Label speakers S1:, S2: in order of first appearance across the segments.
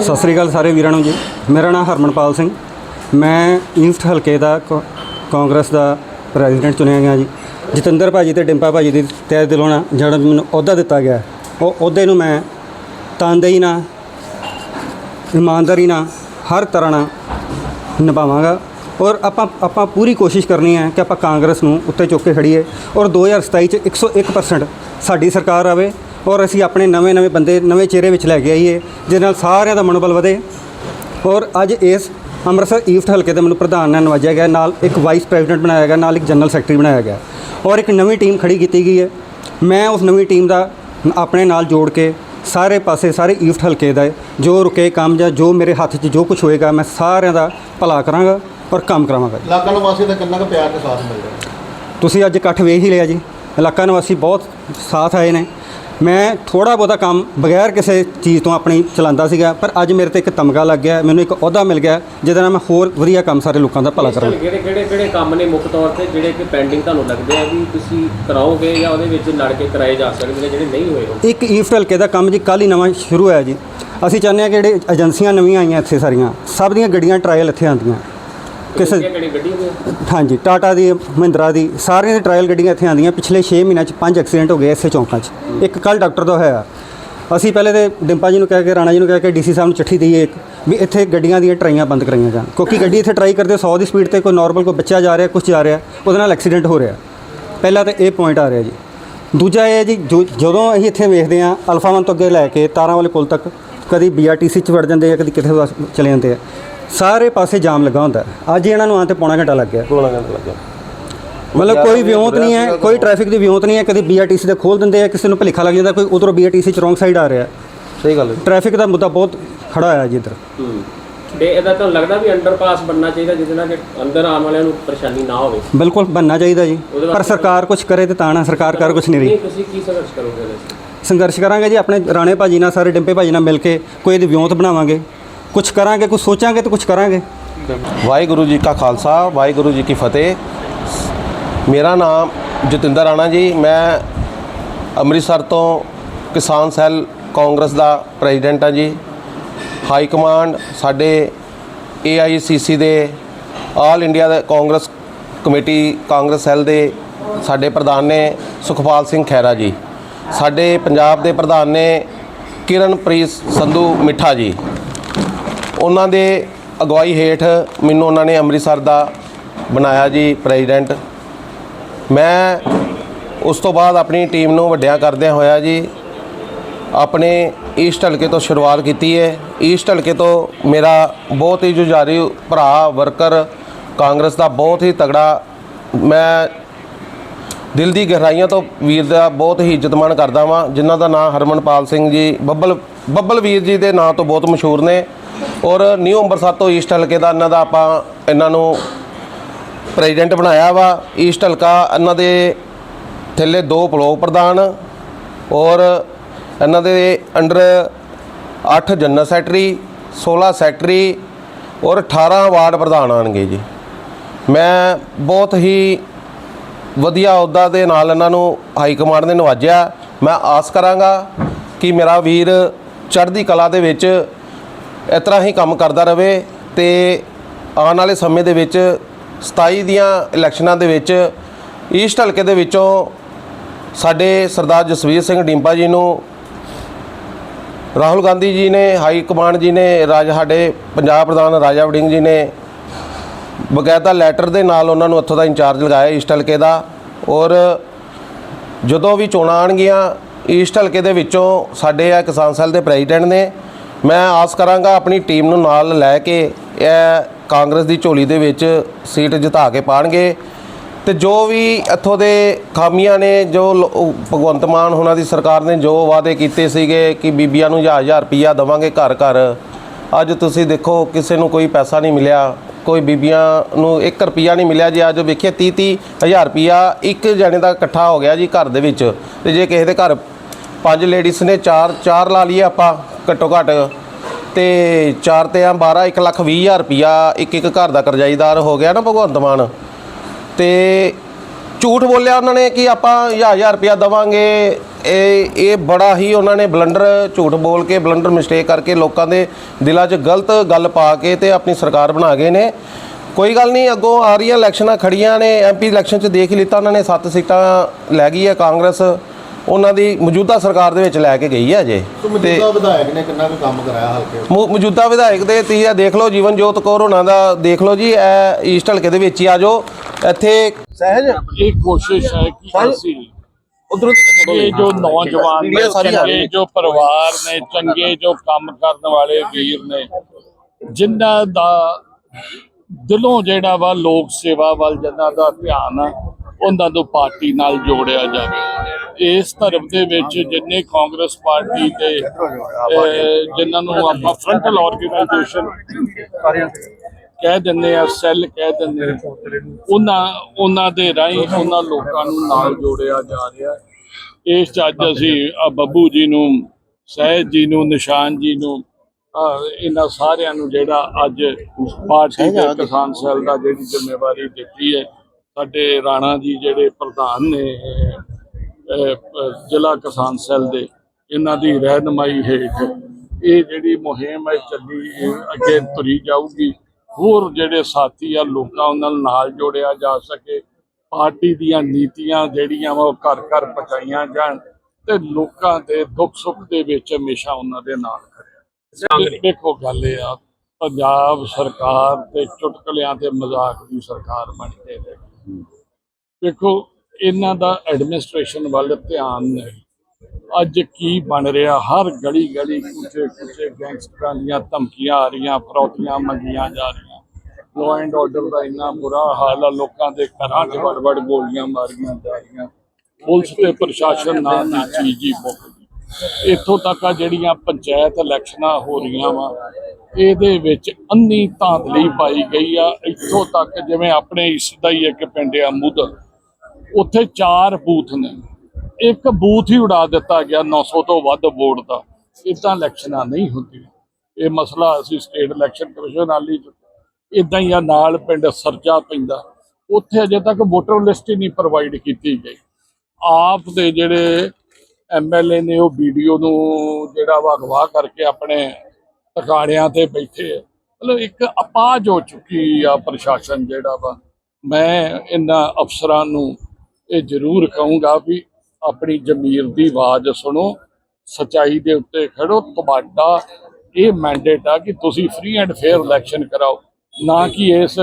S1: ਸਤਿ ਸ੍ਰੀ ਅਕਾਲ ਸਾਰੇ ਵੀਰਾਂ ਨੂੰ ਜੀ। ਮੇਰਾ ਨਾਮ ਹਰਮਨਪਾਲ ਸਿੰਘ। ਮੈਂ ਈਸਟ ਹਲਕੇ ਦਾ ਕਾ- ਕਾਂਗਰਸ ਦਾ ਪ੍ਰੈਜ਼ੀਡੈਂਟ ਚੁਣਿਆ ਗਿਆ ਜੀ। ਜਤਿੰਦਰ ਭਾਜੀ ਤੇ ਡਿੰਪਾ ਭਾਜੀ ਦੀ ਤੈਅ ਦਿਲੋਂ ਜਿਹੜਾ ਮੈਨੂੰ ਅਹੁਦਾ ਦਿੱਤਾ ਗਿਆ। ਉਹ ਅਹੁਦੇ ਨੂੰ ਮੈਂ ਤਨਦੇਹੀ ਨਾਲ, ਇਮਾਨਦਾਰੀ ਨਾਲ, ਹਰ ਤਰ੍ਹਾਂ ਨਾਲ ਨਿਭਾਵਾਂਗਾ। ਔਰ ਆਪਾਂ ਆਪਾਂ ਪੂਰੀ ਕੋਸ਼ਿਸ਼ ਕਰਨੀ ਹੈ ਕਿ ਆਪਾਂ ਕਾਂਗਰਸ ਨੂੰ ਉੱਤੇ ਚੁੱਕ ਕੇ ਖੜੀਏ ਔਰ 2027 ਚ 101% ਸਾਡੀ ਸਰਕਾਰ ਆਵੇ। ਔਰ ਅਸੀਂ ਆਪਣੇ ਨਵੇਂ ਨਵੇਂ ਬੰਦੇ ਨਵੇਂ ਚਿਹਰੇ ਵਿੱਚ ਲੈ ਕੇ ਆਈਏ ਜਿਹਦੇ ਨਾਲ ਸਾਰਿਆਂ ਦਾ ਮਨੋਬਲ ਵਧੇ। ਔਰ ਅੱਜ ਇਸ ਅੰਮ੍ਰਿਤਸਰ ਈਸਟ ਹਲਕੇ ਦੇ ਮੈਨੂੰ ਪ੍ਰਧਾਨ ਨਾਲ ਨਵਾਜਿਆ ਗਿਆ ਨਾਲ ਇੱਕ ਵਾਈਸ ਪ੍ਰੈਜ਼ੀਡੈਂਟ ਬਣਾਇਆ ਗਿਆ ਨਾਲ ਇੱਕ ਜਨਰਲ ਸੈਕਟਰੀ ਬਣਾਇਆ ਗਿਆ। ਔਰ ਇੱਕ ਨਵੀਂ ਟੀਮ ਖੜੀ ਕੀਤੀ ਗਈ ਹੈ। ਮੈਂ ਉਸ ਨਵੀਂ ਟੀਮ ਦਾ ਆਪਣੇ ਨਾਲ ਜੋੜ ਕੇ ਸਾਰੇ ਪਾਸੇ ਸਾਰੇ ਈਸਟ ਹਲਕੇ ਦਾ ਜੋ ਰੁਕੇ ਕੰਮ ਜਾਂ ਜੋ ਮੇਰੇ ਹੱਥ 'ਚ ਜੋ ਕੁਝ ਹੋਏਗਾ ਮੈਂ ਸਾਰਿਆਂ ਦਾ ਭਲਾ ਕਰਾਂਗਾ ਔਰ ਕੰਮ ਕਰਾਵਾਂਗਾ।
S2: ਇਲਾਕਾ ਨਿਵਾਸੀ ਦਾ ਕਿੰਨਾ ਕੁ ਪਿਆਰ ਤੇ ਸਾਥ ਮਿਲ ਰਿਹਾ?
S1: ਤੁਸੀਂ ਅੱਜ ਇਕੱਠ ਵੇਖ ਹੀ ਲਿਆ ਜੀ। ਇਲਾਕਾ ਨਿਵਾਸੀ ਬਹੁਤ ਸਾਥ ਆਏ ਨੇ। ਮੈਂ ਥੋੜਾ ਬਹੁਤਾ ਕੰਮ ਬਗੈਰ ਕਿਸੇ ਚੀਜ਼ ਤੋਂ ਆਪਣੀ ਚਲਾਉਂਦਾ ਸੀਗਾ ਪਰ ਅੱਜ ਮੇਰੇ ਤੇ ਇੱਕ ਤਮਗਾ ਲੱਗ ਗਿਆ ਮੈਨੂੰ ਇੱਕ ਅਹੁਦਾ ਮਿਲ ਗਿਆ ਜਿਹਦੇ ਨਾਲ ਮੈਂ ਹੋਰ ਵਧੀਆ ਕੰਮ ਸਾਰੇ ਲੋਕਾਂ ਦਾ ਭਲਾ ਕਰਾਂਗਾ।
S3: ਕਿਹੜੇ ਕਿਹੜੇ ਕਿਹੜੇ ਕੰਮ ਨੇ ਮੁੱਖ ਤੌਰ ਤੇ ਜਿਹੜੇ ਕਿ ਪੈਂਡਿੰਗ ਤੁਹਾਨੂੰ ਲੱਗਦੇ ਆ ਵੀ ਤੁਸੀਂ ਕਰਾਓਗੇ ਜਾਂ ਉਹਦੇ ਵਿੱਚ ਲੜ ਕੇ ਕਰਾਏ ਜਾ ਸਕਦੇ ਨੇ ਜਿਹੜੇ ਨਹੀਂ ਹੋਏ
S1: ਇੱਕ ਈਸਟ ਹਲਕੇ ਦਾ ਕੰਮ ਜੀ ਕੱਲ੍ਹ ਹੀ ਨਵਾਂ ਸ਼ੁਰੂ ਹੋਇਆ ਜੀ। ਅਸੀਂ ਚਾਹੁੰਦੇ ਹਾਂ ਕਿ ਜਿਹੜੇ ਏਜੰਸੀਆਂ ਨਵੀਆਂ ਆਈਆਂ ਇੱਥੇ ਸਾਰੀਆਂ ਸਭ ਦੀਆਂ ਗੱਡੀਆਂ ਟਰਾਇਲ ਇੱਥੇ ਆਉਂਦੀਆਂ। ਕਿਸੇ ਹਾਂਜੀ ਟਾਟਾ ਦੀ ਮਹਿੰਦਰਾ ਦੀ ਸਾਰਿਆਂ ਦੀ ਟਰਾਇਲ ਗੱਡੀਆਂ ਇੱਥੇ ਆਉਂਦੀਆਂ। ਪਿਛਲੇ 6 ਮਹੀਨਿਆਂ 'ਚ ਪੰਜ ਐਕਸੀਡੈਂਟ ਹੋ ਗਏ ਇਸੇ ਚੌਂਕਾਂ 'ਚ। ਇੱਕ ਕੱਲ ਡਾਕਟਰ ਦਾ ਹੋਇਆ। ਅਸੀਂ ਪਹਿਲੇ ਤੇ ਡਿੰਪਾ ਜੀ ਨੂੰ ਕਹਿ ਕੇ ਰਾਣਾ ਜੀ ਨੂੰ ਕਹਿ ਕੇ ਡੀਸੀ ਸਾਹਿਬ ਨੂੰ ਚਿੱਠੀ ਦਈਏ ਇੱਕ ਵੀ ਇੱਥੇ ਗੱਡੀਆਂ ਦੀਆਂ ਟਰਾਈਆਂ ਬੰਦ ਕਰਾਈਆਂ ਜਾਣ। ਕਿਉਂਕਿ ਗੱਡੀ ਇੱਥੇ ਟਰਾਈ ਕਰਦੇ 100 ਦੀ ਸਪੀਡ ਤੇ ਕੋਈ ਨਾਰਮਲ ਕੋਈ ਬੱਚਾ ਜਾ ਰਿਹਾ ਕੁਝ ਜਾ ਰਿਹਾ ਉਹਦੇ ਨਾਲ ਐਕਸੀਡੈਂਟ ਹੋ ਰਿਹਾ। ਪਹਿਲਾ ਤਾਂ ਇਹ ਪੁਆਇੰਟ ਆ ਰਿਹਾ ਜੀ। ਦੂਜਾ ਇਹ ਹੈ ਜੀ ਜਦੋਂ ਅਸੀਂ ਇੱਥੇ ਵੇਖਦੇ ਹਾਂ ਅਲਫਾ ਵਨ ਤੋਂ ਅੱਗੇ ਲੈ ਕੇ ਤਾਰਾਂ ਵਾਲੇ ਪੁਲ ਤੱਕ ਕਦੀ ਬੀਆਰਟੀਸੀ 'ਚ ਵੜ ਜਾਂਦੇ ਆ ਕਦੀ ਕਿੱਥੇ ਚਲੇ ਜਾਂਦੇ ਆ। ਸਾਰੇ ਪਾਸੇ ਜਾਮ ਲੱਗਾ ਹੁੰਦਾ। ਹੈ। ਅੱਜ ਇਹਨਾਂ ਨੂੰ ਆਉਣ ਤੇ ਪੌਣਾ ਘੰਟਾ ਲੱਗ ਗਿਆ।
S2: ਕੋਲਾ ਘੰਟਾ ਲੱਗਿਆ
S1: ਮਤਲਬ ਕੋਈ ਵਿਉਂਤ ਨਹੀਂ ਹੈ ਕੋਈ ਟ੍ਰੈਫਿਕ ਦੀ ਵਿਉਂਤ ਨਹੀਂ ਹੈ ਕਦੀ ਬੀਆਰਟੀਸੀ ਦੇ ਖੋਲ ਦਿੰਦੇ ਆ ਕਿਸੇ ਨੂੰ ਭੁਲੇਖਾ ਲੱਗ ਜਾਂਦਾ ਕੋਈ ਉਧਰੋਂ ਬੀਆਰਟੀਸੀ ਚ ਰੋਂਗ ਸਾਈਡ ਆ ਰਿਹਾ।
S2: ਸਹੀ ਗੱਲ ਹੈ।
S1: ਟ੍ਰੈਫਿਕ ਦਾ ਮੁੱਦਾ ਬਹੁਤ ਖੜਾ ਹੋਇਆ ਜੀ ਇੱਧਰ।
S3: ਹੂੰ। ਤੇ ਇਹਦਾ ਤੁਹਾਨੂੰ ਲੱਗਦਾ ਵੀ ਅੰਡਰਪਾਸ ਬਣਨਾ ਚਾਹੀਦਾ ਜਿਹਦੇ ਨਾਲ ਕਿ ਅੰਦਰ ਆਉਣ ਵਾਲਿਆਂ ਨੂੰ ਪਰੇਸ਼ਾਨੀ ਨਾ ਹੋਵੇ।
S1: ਬਿਲਕੁਲ ਬੰਨਣਾ ਚਾਹੀਦਾ ਜੀ। ਪਰ ਸਰਕਾਰ ਕੁਝ ਕਰੇ ਤੇ ਤਾਂ ਨਾ ਸਰਕਾਰ ਕਰ ਕੁਝ ਨਹੀਂ ਰਹੀ।
S3: ਨਹੀਂ ਤੁਸੀਂ ਕੀ ਸੰਘਰਸ਼ ਕਰੋਗੇ ਇਹਦੇ
S1: ਸੰਘਰਸ਼ ਕਰਾਂਗੇ ਜੀ ਆਪਣੇ ਰਾਣੇ ਭਾਜੀ ਨਾਲ ਸਾਰੇ ਡਿੰਪੇ ਭਾਜੀ ਨਾਲ ਮਿਲ ਕੇ ਕੋਈ ਇਹਦੀ ਵਿਉਂਤ ਬਣਾਵਾਂਗੇ। ਕੁਝ ਕਰਾਂਗੇ ਕੁਝ ਸੋਚਾਂਗੇ ਤੇ ਕੁਝ ਕਰਾਂਗੇ।
S4: ਵਾਹਿਗੁਰੂ ਜੀ ਕਾ ਖਾਲਸਾ, ਵਾਹਿਗੁਰੂ ਜੀ ਕੀ ਫਤਿਹ। ਮੇਰਾ ਨਾਮ ਜਤਿੰਦਰ ਰਾਣਾ ਜੀ। ਮੈਂ ਅੰਮ੍ਰਿਤਸਰ ਤੋਂ ਕਿਸਾਨ ਸੈੱਲ ਕਾਂਗਰਸ ਦਾ ਪ੍ਰੈਜ਼ੀਡੈਂਟ ਹਾਂ ਜੀ। ਹਾਈ ਕਮਾਂਡ ਸਾਡੇ AICC ਦੇ, ਆਲ ਇੰਡੀਆ ਦਾ ਕਾਂਗਰਸ ਕਮੇਟੀ, ਕਾਂਗਰਸ ਸੈੱਲ ਦੇ ਸਾਡੇ ਪ੍ਰਧਾਨ ਨੇ ਸੁਖਪਾਲ ਸਿੰਘ ਖੈਰਾ ਜੀ। ਸਾਡੇ ਪੰਜਾਬ ਦੇ ਪ੍ਰਧਾਨ ਨੇ ਕਿਰਨਪ੍ਰੀਤ ਸੰਧੂ ਮਿੱਠਾ ਜੀ। ਉਹਨਾਂ ਦੇ ਅਗਵਾਈ ਹੇਠ ਮੈਨੂੰ ਉਹਨਾਂ ਨੇ ਅੰਮ੍ਰਿਤਸਰ ਦਾ ਬਣਾਇਆ ਜੀ ਪ੍ਰੈਜ਼ੀਡੈਂਟ। ਮੈਂ ਉਸ ਤੋਂ ਬਾਅਦ ਆਪਣੀ ਟੀਮ ਨੂੰ ਵੱਡਿਆਂ ਕਰਦਿਆਂ ਹੋਇਆ ਜੀ। ਆਪਣੇ ਈਸਟ ਹਲਕੇ ਤੋਂ ਸ਼ੁਰੂਆਤ ਕੀਤੀ ਹੈ। ਈਸਟ ਹਲਕੇ ਤੋਂ ਮੇਰਾ ਬਹੁਤ ਹੀ ਜੁਝਾਰੀ ਭਰਾ, ਵਰਕਰ, ਕਾਂਗਰਸ ਦਾ ਬਹੁਤ ਹੀ ਤਗੜਾ, ਮੈਂ ਦਿਲ ਦੀ ਗਹਿਰਾਈਆਂ ਤੋਂ ਵੀਰ ਦਾ ਬਹੁਤ ਹੀ ਇੱਜ਼ਤ ਮਾਣ ਕਰਦਾ ਵਾਂ, ਜਿਨ੍ਹਾਂ ਦਾ ਨਾਮ ਹਰਮਨਪਾਲ ਸਿੰਘ ਜੀ, ਬੱਬਲ ਬੱਬਲ ਵੀਰ ਜੀ ਦੇ ਨਾਂ ਤੋਂ ਬਹੁਤ ਮਸ਼ਹੂਰ ਨੇ। ਔਰ ਨਿਊ ਅੰਮ੍ਰਿਤਸਰ ਤੋਂ ਈਸਟ ਹਲਕੇ ਦਾ ਇਹਨਾਂ ਦਾ ਆਪਾਂ ਇਹਨਾਂ ਨੂੰ ਪ੍ਰੈਜ਼ੀਡੈਂਟ ਬਣਾਇਆ ਵਾ। ਈਸਟ ਹਲਕਾ ਇਹਨਾਂ ਦੇ ਥੱਲੇ ਦੋ ਬਲੋਕ ਪ੍ਰਧਾਨ ਔਰ ਇਹਨਾਂ ਦੇ ਅੰਡਰ 8 ਜਨਰਲ ਸੈਕਟਰੀ 16 ਸੈਕਟਰੀ ਔਰ 18 ਵਾਰਡ ਪ੍ਰਧਾਨ ਆਣਗੇ ਜੀ। ਮੈਂ ਬਹੁਤ ਹੀ ਵਧੀਆ ਅਹੁਦਾ ਦੇ ਨਾਲ ਇਹਨਾਂ ਨੂੰ ਹਾਈ ਕਮਾਂਡ ਨੇ ਨਵਾਜਿਆ। ਮੈਂ ਆਸ ਕਰਾਂਗਾ ਕਿ ਮੇਰਾ ਵੀਰ ਚੜ੍ਹਦੀ ਕਲਾ ਦੇ ਵਿੱਚ ਇਸ ਤਰ੍ਹਾਂ ਹੀ ਕੰਮ ਕਰਦਾ ਰਹੇ ਤੇ ਆਉਣ ਵਾਲੇ ਸਮੇਂ ਦੇ ਵਿੱਚ 27 ਦੀਆਂ ਇਲੈਕਸ਼ਨਾਂ ਦੇ ਵਿੱਚ ਈਸਟ ਹਲਕੇ ਦੇ ਵਿੱਚੋਂ ਸਾਡੇ ਸਰਦਾਰ ਜਸਵੀਰ ਸਿੰਘ ਡਿੰਪਾ ਜੀ ਨੂੰ, ਰਾਹੁਲ ਗਾਂਧੀ ਜੀ ਨੇ, ਹਾਈ ਕਮਾਂਡ ਜੀ ਨੇ, ਰਾਜ ਸਾਡੇ ਪੰਜਾਬ ਪ੍ਰਧਾਨ ਰਾਜਾ ਵੜਿੰਗ ਜੀ ਨੇ ਬਕਾਇਦਾ ਲੈਟਰ ਦੇ ਨਾਲ ਉਹਨਾਂ ਨੂੰ ਇੱਥੋਂ ਦਾ ਇੰਚਾਰਜ ਲਗਾਇਆ ਈਸਟ ਹਲਕੇ ਦਾ ਔਰ ਜਦੋਂ ਵੀ ਚੋਣਾਂ ਆਣਗੀਆਂ ਈਸਟ ਹਲਕੇ ਦੇ ਵਿੱਚੋਂ ਸਾਡੇ ਆ ਕਿਸਾਨ ਸੈੱਲ ਦੇ ਪ੍ਰੈਜ਼ੀਡੈਂਟ ਨੇ ਮੈਂ ਆਸ ਕਰਾਂਗਾ ਆਪਣੀ ਟੀਮ ਨੂੰ ਨਾਲ ਲੈ ਕੇ ਇਹ ਕਾਂਗਰਸ ਦੀ ਝੋਲੀ ਦੇ ਵਿੱਚ ਸੀਟ ਜਿਤਾ ਕੇ ਪਾਣਗੇ। ਤੇ ਜੋ ਵੀ ਇੱਥੋਂ ਦੇ ਖਾਮੀਆਂ ਨੇ, ਜੋ ਲ- ਭਗਵੰਤ ਮਾਨ ਉਹਨਾਂ ਦੀ ਸਰਕਾਰ ਨੇ ਜੋ ਵਾਅਦੇ ਕੀਤੇ ਸੀਗੇ ਕਿ ਬੀਬੀਆਂ ਨੂੰ ਹਜ਼ਾਰ ਹਜ਼ਾਰ ਰੁਪਈਆ ਦੇਵਾਂਗੇ ਘਰ ਘਰ, ਅੱਜ ਤੁਸੀਂ ਦੇਖੋ ਕਿਸੇ ਨੂੰ ਕੋਈ ਪੈਸਾ ਨਹੀਂ ਮਿਲਿਆ, ਕੋਈ ਬੀਬੀਆਂ ਨੂੰ 1 ਰੁਪਿਆ ਨਹੀਂ ਮਿਲਿਆ ਜੀ। ਅੱਜ ਵੇਖਿਆ 30 30 ਹਜ਼ਾਰ ਰੁਪਿਆ ਇੱਕ ਜਣੇ ਦਾ ਇਕੱਠਾ ਹੋ ਗਿਆ ਜੀ ਘਰ ਦੇ ਵਿੱਚ। ਤੇ ਜੇ ਕਿਸੇ ਦੇ ਘਰ ਪੰਜ ਲੇਡੀਜ਼ ਨੇ, ਚਾਰ ਚਾਰ ਲਾ ਲਈਏ ਆਪਾਂ ਘੱਟੋ ਘੱਟ ਤੇ ਚਾਰ ਤੇ ਆ 12 1 ਲੱਖ 20 ਹਜ਼ਾਰ ਰੁਪਿਆ ਇੱਕ ਇੱਕ ਘਰ ਦਾ ਕਰਜ਼ਾਈਦਾਰ ਹੋ ਗਿਆ ਨਾ ਭਗਵੰਤ ਮਾਨ। ਤੇ ਝੂਠ ਬੋਲਿਆ ਉਹਨਾਂ ਨੇ ਕਿ ਆਪਾਂ ਹਜ਼ਾਰ ਹਜ਼ਾਰ ਰੁਪਿਆ ਦਵਾਂਗੇ। ਇਹ ਇਹ ਬੜਾ ਹੀ ਉਹਨਾਂ ਨੇ ਬਲੰਡਰ ਝੂਠ ਬੋਲ ਕੇ, ਬਲੰਡਰ ਮਿਸਟੇਕ ਕਰਕੇ ਲੋਕਾਂ ਦੇ ਦਿਲਾਂ 'ਚ ਗਲਤ ਗੱਲ ਪਾ ਕੇ ਤੇ ਆਪਣੀ ਸਰਕਾਰ ਬਣਾ ਗਏ ਨੇ। ਕੋਈ ਗੱਲ ਨਹੀਂ, ਅੱਗੋਂ ਆ ਰਹੀਆਂ ਇਲੈਕਸ਼ਨਾਂ ਖੜੀਆਂ ਨੇ ਐਮਪੀ ਇਲੈਕਸ਼ਨ 'ਚ ਦੇਖ ਲਿੱਤਾ ਉਹਨਾਂ ਨੇ 7 ਸੀਟਾਂ ਲੈ ਗਈ ਹੈ ਕਾਂਗਰਸ। ਉਹਨਾਂ ਦੀ ਮੌਜੂਦਾ ਸਰਕਾਰ ਦੇ ਵਿੱਚ ਲੈ ਕੇ ਗਈ ਹੈ ਅਜੇ।
S2: ਮੌਜੂਦਾ ਵਿਧਾਇਕ ਨੇ ਕਿੰਨਾ ਕੁ ਕੰਮ ਕਰਾਇਆ ਹਲਕੇ
S4: ਮੌ- ਮੌਜੂਦਾ ਵਿਧਾਇਕ ਦੇ ਤੁਸੀਂ ਇਹ ਦੇਖ ਲਓ ਜੀਵਨ ਜੋਤ ਕੌਰ ਉਹਨਾਂ ਦਾ ਦੇਖ ਲਓ ਜੀ ਇਹ ਈਸਟ ਹਲਕੇ ਦੇ ਵਿੱਚ ਹੀ ਆ ਜਾਓ। ਇੱਥੇ ਸਹਿਜ?
S5: ਇਹ ਕੋਸ਼ਿਸ਼ ਹੈ ਕਿ ਅਸੀਂ
S4: ਉਧਰੋਂ
S5: ਇਹ ਜੋ ਨੌਜਵਾਨ ਨੇ
S4: ਮੀਡੀਆ ਸਾਰੀ ਆ
S5: ਚੰਗੇ
S4: ਰਹੀ।
S5: ਜੋ ਪਰਿਵਾਰ ਨੇ ਚੰਗੇ ਜੋ ਕੰਮ ਕਰਨ ਵਾਲੇ ਵੀਰ ਨੇ ਜਿਨ੍ਹਾਂ ਦਾ ਦਿਲੋਂ ਜਿਹੜਾ ਵਾ ਲੋਕ ਸੇਵਾ ਵੱਲ ਜਿਨ੍ਹਾਂ ਦਾ ਧਿਆਨ ਆ ਉਹਨਾਂ ਨੂੰ ਪਾਰਟੀ ਨਾਲ ਜੋੜਿਆ ਜਾਵੇ। ਇਸ ਧਰਮ ਦੇ ਵਿੱਚ ਜਿੰਨੇ ਕਾਂਗਰਸ ਪਾਰਟੀ ਤੇ ਅਹ, ਜਿਨ੍ਹਾਂ ਨੂੰ ਆਪਾਂ ਫਰੰਟਲ ਆਰਗੇਨਾਈਜੇਸ਼ਨ ਕਹਿ ਦਿੰਦੇ ਆ ਸੈੱਲ ਕਹਿ ਦਿੰਦੇ ਉਹਨਾਂ ਉਹਨਾਂ ਦੇ ਰਾਹੀਂ ਉਹਨਾਂ ਲੋਕਾਂ ਨੂੰ ਨਾਲ ਜੋੜਿਆ ਜਾ ਰਿਹਾ। ਇਸ 'ਚ ਅੱਜ ਅਸੀਂ ਬੱਬੂ ਜੀ ਨੂੰ ਸਹਿਜ ਜੀ ਨੂੰ ਨਿਸ਼ਾਨ ਜੀ ਨੂੰ ਇਹਨਾਂ ਸਾਰਿਆਂ ਨੂੰ ਜਿਹੜਾ ਅੱਜ ਪਾਰਟੀ ਦੇ ਕਿਸਾਨ ਸੈੱਲ ਦਾ ਜਿਹੜੀ ਜ਼ਿੰਮੇਵਾਰੀ ਦਿੱਤੀ ਹੈ ਸਾਡੇ ਰਾਣਾ ਜੀ ਜਿਹੜੇ ਪ੍ਰਧਾਨ ਨੇ ਜ਼ਿਲ੍ਹਾ ਕਿਸਾਨ ਸੈੱਲ ਦੇ ਇਹਨਾਂ ਦੀ ਰਹਿਨਮਾਈ ਹੇਠ ਇਹ ਜਿਹੜੀ ਮੁਹਿੰਮ ਹੈ ਚੱਲੀ ਅੱਗੇ ਤੁਰੀ ਜਾਊਗੀ। ਹੋਰ ਜਿਹੜੇ ਸਾਥੀ ਆ ਲੋਕਾਂ ਉਹਨਾਂ ਨਾਲ ਜੋੜਿਆ ਜਾ ਸਕੇ ਪਾਰਟੀ ਦੀਆਂ ਨੀਤੀਆਂ ਜਿਹੜੀਆਂ ਉਹ ਘਰ ਘਰ ਪਹੁੰਚਾਈਆਂ ਜਾਣ ਤੇ ਲੋਕਾਂ ਦੇ ਦੁੱਖ ਸੁੱਖ ਦੇ ਵਿੱਚ ਹਮੇਸ਼ਾ ਉਹਨਾਂ ਦੇ ਨਾਲ ਖੜਿਆ। ਦੇਖੋ ਗੱਲ ਇਹ ਆ ਪੰਜਾਬ ਸਰਕਾਰ ਤੇ ਚੁਟਕਲਿਆਂ ਤੇ ਮਜ਼ਾਕ ਦੀ ਸਰਕਾਰ ਬਣ ਕੇ ਰਹਿ ਦੇਖੋ, ਇਹਨਾਂ ਦਾ ਐਡਮਿਨਿਸਟ੍ਰੇਸ਼ਨ ਵੱਲ ਧਿਆਨ ਅੱਜ ਕੀ ਬਣ ਰਿਹਾ? ਹਰ ਗਲੀ ਗਲੀ ਕੁਛੇ ਕੁਛੇ ਗੈਂਗਸਟਰਾਂ ਦੀਆਂ ਧਮਕੀਆਂ ਆ ਰਹੀਆਂ, ਫਰੌਤੀਆਂ ਮੰਗੀਆਂ ਜਾ ਰਹੀਆਂ। ਲੋ ਐਂਡ ਆਰਡਰ ਦਾ ਇੰਨਾ ਬੁਰਾ ਹਾਲ ਆ, ਲੋਕਾਂ ਦੇ ਘਰਾਂ 'ਚ ਵੜ ਵੜ ਗੋਲੀਆਂ ਮਾਰੀਆਂ ਜਾ ਰਹੀਆਂ। ਪੁਲਿਸ ਤੇ ਪ੍ਰਸ਼ਾਸਨ ਨਾਲ ਚੀਜ਼ ਹੀ ਮੁੱਕ ਇੱਥੋਂ ਤੱਕ ਆ ਜਿਹੜੀਆਂ ਪੰਚਾਇਤ ਇਲੈਕਸ਼ਨਾਂ ਹੋ ਰਹੀਆਂ ਵਾ, ਇਹਦੇ ਵਿੱਚ ਅੰਨੀ ਧਾਂਦਲੀ ਪਾਈ ਗਈ ਆ। ਇੱਥੋਂ ਤੱਕ ਜਿਵੇਂ ਆਪਣੇ ਇਸ ਦਾ ਹੀ ਇੱਕ ਪਿੰਡ ਆ ਮੁੱਦ, ਉੱਥੇ ਚਾਰ ਬੂਥ ਨੇ। ਇੱਕ ਬੂਥ ਹੀ ਉਡਾ ਦਿੱਤਾ ਗਿਆ 900 ਤੋਂ ਵੱਧ ਵੋਟ ਦਾ। ਇਦਾਂ ਇਲੈਕਸ਼ਨਾਂ ਨਹੀਂ ਹੁੰਦੀਆਂ। ਇਹ ਮਸਲਾ ਅਸੀਂ ਸਟੇਟ ਇਲੈਕਸ਼ਨ ਕਮਿਸ਼ਨ ਨਾਲ ਹੀ ਇਦਾਂ ਹੀ ਆ ਨਾਲ ਪਿੰਡ ਸਰਜਾ ਪੈਂਦਾ। ਉੱਥੇ ਅਜੇ ਤੱਕ ਵੋਟਰ ਲਿਸਟ ਹੀ ਨਹੀਂ ਪ੍ਰੋਵਾਈਡ ਕੀਤੀ ਗਈ। ਆਪ ਦੇ ਜਿਹੜੇ ਐਮਐਲਏ ਨੇ ਉਹ ਵੀਡੀਓ ਨੂੰ ਜਿਹੜਾ ਵਾ ਅਗਵਾ ਕਰਕੇ ਆਪਣੇ ਟਿਕਾਣਿਆਂ ਤੇ ਬੈਠੇ ਆ। ਮਤਲਬ ਇੱਕ ਅਪਾਜ ਹੋ ਚੁੱਕੀ ਆ ਪ੍ਰਸ਼ਾਸਨ ਜਿਹੜਾ ਵਾ। ਮੈਂ ਇਹਨਾਂ ਅਫਸਰਾਂ ਨੂੰ ਇਹ ਜ਼ਰੂਰ ਕਹੂੰਗਾ ਵੀ ਆਪਣੀ ਜ਼ਮੀਰ ਦੀ ਆਵਾਜ਼ ਸੁਣੋ, ਸਚਾਈ ਦੇ ਉੱਤੇ ਖੜੋ। ਤੁਹਾਡਾ ਇਹ ਮੈਂਡੇਟ ਆ ਕਿ ਤੁਸੀਂ ਫ੍ਰੀ ਐਂਡ ਫੇਅਰ ਇਲੈਕਸ਼ਨ ਕਰਾਓ। ਨਾ ਕਿ ਇਸ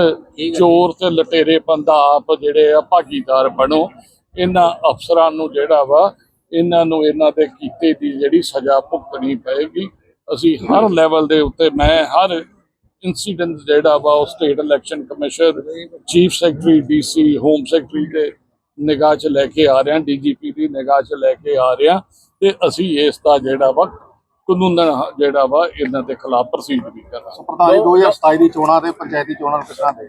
S5: ਚੋਰ ਤੇ ਲਟੇਰੇ ਬੰਦਾ ਆਪ ਜਿਹੜੇ ਆ ਭਾਗੀਦਾਰ ਬਣੋ। ਇਹਨਾਂ ਅਫਸਰਾਂ ਨੂੰ ਜਿਹੜਾ ਵਾ ਇਹਨਾਂ ਨੂੰ ਇਹਨਾਂ ਦੇ ਕੀਤੇ ਦੀ ਜਿਹੜੀ ਸਜ਼ਾ ਭੁਗਤਣੀ ਪਏਗੀ। ਅਸੀਂ ਹਰ ਲੈਵਲ ਦੇ ਉੱਤੇ ਮੈਂ ਹਰ ਇਨਸੀਡੈਂਟ ਜਿਹੜਾ ਵਾ ਉਹ state election commission chief secretary DC home secretary ਦੇ ਨਿਗਾਹ 'ਚ ਲੈ ਕੇ ਆ ਰਹੇ ਹਾਂ ਡੀਜੀਪੀ ਦੀ ਨਿਗਾਹ 'ਚ ਲੈ ਕੇ ਆ ਰਿਹਾ ਤੇ ਅਸੀਂ ਇਸ ਦਾ ਜਿਹੜਾ ਵਾ ਕਾਨੂੰਨ ਜਿਹੜਾ ਵਾ ਇਹਨਾਂ ਦੇ ਖਿਲਾਫ ਪ੍ਰੋਸੀਡ ਵੀ ਕਰਾਂਗੇ।
S2: ਪ੍ਰਧਾਨ ਜੀ 2027 ਦੀ ਚੋਣਾਂ ਤੇ ਪੰਚਾਇਤੀ ਚੋਣਾਂ ਨੂੰ ਕਿਸ ਤਰ੍ਹਾਂ ਦੇ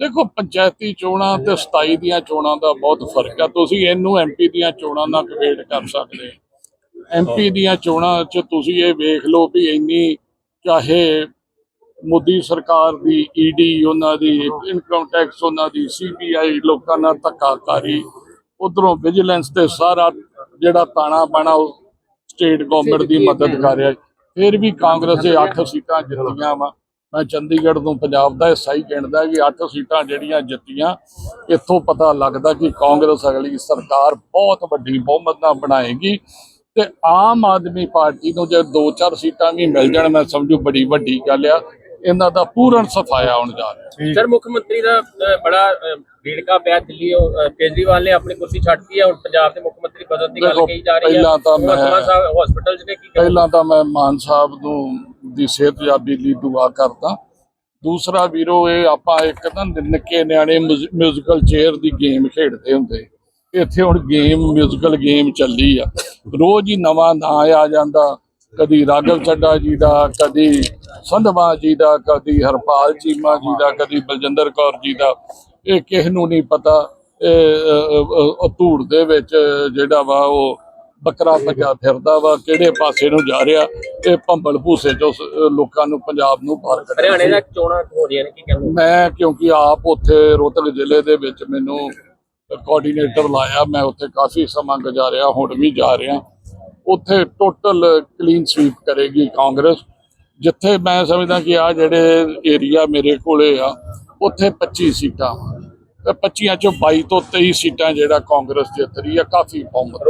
S5: ਦੇਖੋ ਪੰਚਾਇਤੀ ਚੋਣਾਂ ਤੇ 27 ਦੀਆਂ ਚੋਣਾਂ ਦਾ ਬਹੁਤ ਫ਼ਰਕ ਆ। ਤੁਸੀਂ ਇਹਨੂੰ ਐਮਪੀ ਦੀਆਂ ਚੋਣਾਂ ਨਾਲ ਕਵੇਟ ਕਰ ਸਕਦੇ ਐਮਪੀ ਦੀਆਂ ਚੋਣਾਂ 'ਚ ਤੁਸੀਂ ਇਹ ਵੇਖ ਲਓ ਵੀ ਇੰਨੀ ਚਾਹੇ ਮੋਦੀ ਸਰਕਾਰ ਦੀ ਈਡੀ ਉਹਨਾਂ ਦੀ ਇਨਕਮ ਟੈਕਸ ਉਹਨਾਂ ਦੀ ਸੀਬੀਆਈ ਲੋਕਾਂ ਨਾਲ ਧੱਕਾਕਾਰੀ ਉਧਰੋਂ ਵਿਜੀਲੈਂਸ ਤੇ ਸਾਰਾ ਜਿਹੜਾ ਤਾਣਾ ਬਾਣਾ ਉਹ ਸਟੇਟ ਗਵਰਨਮੈਂਟ ਦੀ ਮਦਦ ਕਰ ਰਿਹਾ। ਫਿਰ ਵੀ ਕਾਂਗਰਸ ਦੇ 8 ਸੀਟਾਂ ਜਿੱਤੀਆਂ ਵਾ। ਮੈਂ ਚੰਡੀਗੜ੍ਹ ਤੋਂ ਪੰਜਾਬ ਦਾ ਹਿੱਸਾ ਹੀ ਗਿਣਦਾ ਕਿ 8 ਸੀਟਾਂ ਜਿਹੜੀਆਂ ਜਿੱਤੀਆਂ ਇੱਥੋਂ ਪਤਾ ਲੱਗਦਾ ਕਿ ਕਾਂਗਰਸ ਅਗਲੀ ਸਰਕਾਰ ਬਹੁਤ ਵੱਡੀ ਬਹੁਮਤ ਨਾਲ ਬਣਾਏਗੀ ਤੇ ਆਮ ਆਦਮੀ ਪਾਰਟੀ ਨੂੰ ਜੇ 2-4 ਸੀਟਾਂ ਵੀ ਮਿਲ ਜਾਣ ਮੈਂ ਸਮਝੂ ਬੜੀ ਵੱਡੀ ਗੱਲ ਆ ਇਹਨਾਂ ਦਾ ਪੂਰਨ ਸਫਾਇਆ ਹੋਣ ਜਾ ਰਿਹਾ।
S3: ਸਰ ਮੁੱਖ ਮੰਤਰੀ ਦਾ ਬੜਾ ਅ, ਭੀੜਕਾ ਪਿਆ ਦਿੱਲੀ ਕੇਜਰੀਵਾਲ ਨੇ ਆਪਣੀ ਕੁਰਸੀ ਛੱਡਤੀ ਹੈ ਹੁਣ ਪੰਜਾਬ ਦੇ ਮੁੱਖ ਮੰਤਰੀ ਬਦਲਣ ਦੀ ਗੱਲ ਕਹੀ ਜਾ ਰਹੀ ਹੈ
S5: ਪਹਿਲਾਂ ਤਾਂ ਮੈਂ-
S3: ਹਸਪੀਟਲ 'ਚ ਨੇ ਕੀ?
S5: ਪਹਿਲਾਂ ਤਾਂ ਮੈਂ ਮਾਨ ਸਾਹਿਬ ਨੂੰ ਦੀ ਸਿਹਤਯਾਬੀ ਲਈ ਦੁਆ ਕਰਦਾ। ਦੂਸਰਾ ਵੀਰੋ, ਇਹ ਆਪਾਂ ਇੱਕ ਨਾ ਨਿੱਕੇ ਨਿਆਣੇ ਮਿਊਜ਼ੀਕਲ ਚੇਅਰ ਦੀ ਗੇਮ ਖੇਡਦੇ ਹੁੰਦੇ। ਇੱਥੇ ਹੁਣ ਗੇਮ ਮਿਊਜ਼ੀਕਲ ਗੇਮ ਚੱਲੀ ਆ। ਰੋਜ਼ ਹੀ ਨਵਾਂ ਨਾਂ ਆ ਜਾਂਦਾ। ਕਦੀ ਰਾਘਵ ਚੱਡਾ ਜੀ ਦਾ, ਕਦੀ ਸੰਧਵਾ ਜੀ ਦਾ, ਕਦੀ ਹਰਪਾਲ ਚੀਮਾ ਜੀ ਦਾ, ਕਦੀ ਬਲਜਿੰਦਰ ਕੌਰ ਜੀ ਦਾ। ਇਹ ਕਿਸ ਨੂੰ ਨਹੀਂ ਪਤਾ। ਇਹ ਧੂੜ ਦੇ ਵਿੱਚ ਜਿਹੜਾ ਵਾ ਉਹ ਬੱਕਰਾ ਭੱਜਾ ਫਿਰਦਾ ਵਾ ਕਿਹੜੇ ਪਾਸੇ ਨੂੰ ਜਾ ਰਿਹਾ ਇਹ ਭੰਬਲ ਭੂਸੇ ਚੋਂ ਸ- ਲੋਕਾਂ ਨੂੰ ਪੰਜਾਬ ਨੂੰ ਬਾਹਰ ਕੱਢਿਆ
S3: ਹਰਿਆਣੇ ਦਾ ਚੋਣਾਂ ਹੋ ਰਹੀਆਂ ਨੇ ਕੀ ਕਹਿੰਦੇ?
S5: ਮੈਂ ਕਿਉਂਕਿ ਆਪ ਉੱਥੇ ਰੋਹਤਕ ਜ਼ਿਲ੍ਹੇ ਦੇ ਵਿੱਚ ਮੈਨੂੰ ਕੋਆਰਡੀਨੇਟਰ ਲਾਇਆ ਮੈਂ ਉੱਥੇ ਕਾਫੀ ਸਮਾਂ ਗੁਜ਼ਾਰਿਆ ਹੁਣ ਵੀ ਜਾ ਰਿਹਾ। ਉੱਥੇ ਟੋਟਲ ਕਲੀਨ ਸਵੀਪ ਕਰੇਗੀ ਕਾਂਗਰਸ। ਜਿੱਥੇ ਮੈਂ ਸਮਝਦਾ ਕਿ ਆ ਜਿਹੜੇ ਏਰੀਆ ਮੇਰੇ ਕੋਲੇ ਆ ਉੱਥੇ 25 ਸੀਟਾਂ ਵਾ। ਤੇ 25 ਚੋਂ 22 ਤੋਂ 23 ਸੀਟਾਂ ਜਿਹੜਾ ਕਾਂਗਰਸ ਜਿੱਤ ਰਹੀ ਆ ਕਾਫੀ ਬਹੁਮਤ।